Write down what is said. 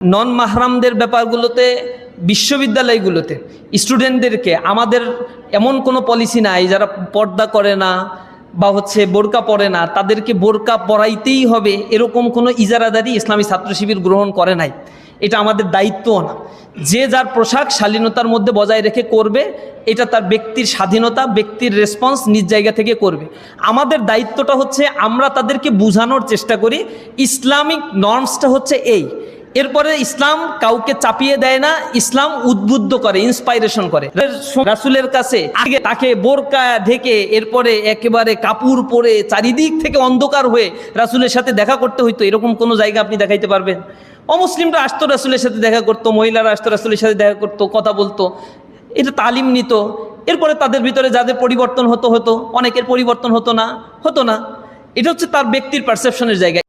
নন মাহরামদের ব্যাপারগুলোতে, বিশ্ববিদ্যালয়গুলোতে স্টুডেন্টদেরকে আমাদের এমন কোনো পলিসি নাই যারা পর্দা করে না বা হচ্ছে বোরকা পরে না, তাদেরকে বোরকা পরাইতেই হবে এরকম কোনো ইজারাদারি ইসলামী ছাত্র শিবির গ্রহণ করে নাই। এটা আমাদের দায়িত্বও না। যে যার পোশাক শালীনতার মধ্যে বজায় রেখে করবে, এটা তার ব্যক্তির স্বাধীনতা, ব্যক্তির রেসপন্স নিজ জায়গা থেকে করবে। আমাদের দায়িত্বটা হচ্ছে আমরা তাদেরকে বোঝানোর চেষ্টা করি, ইসলামিক নর্মসটা হচ্ছে এই এরপরে ইসলাম কাউকে চাপিয়ে দেয় না, ইসলাম উদ্বুদ্ধ করে ইন্সপাইরেশন করে। রাসুলের কাছে আগে তাকে বোরকা ঢেকে এরপরে একেবারে কাপড় পরে চারিদিক থেকে অন্ধকার হয়ে রাসুলের সাথে দেখা করতে হইতো। এরকম কোনো জায়গা আপনি দেখাইতে পারবেন? অমুসলিমরা আসতো রাসুলের সাথে দেখা করতো, মহিলারা আসতো রাসুলের সাথে দেখা করতো, কথা বলতো। এটা তালিম নিত। এরপরে তাদের ভিতরে যাদের পরিবর্তন হতো হতো। অনেকের পরিবর্তন হতো না হতো না। এটা হচ্ছে তার ব্যক্তির পারসেপশনের জায়গা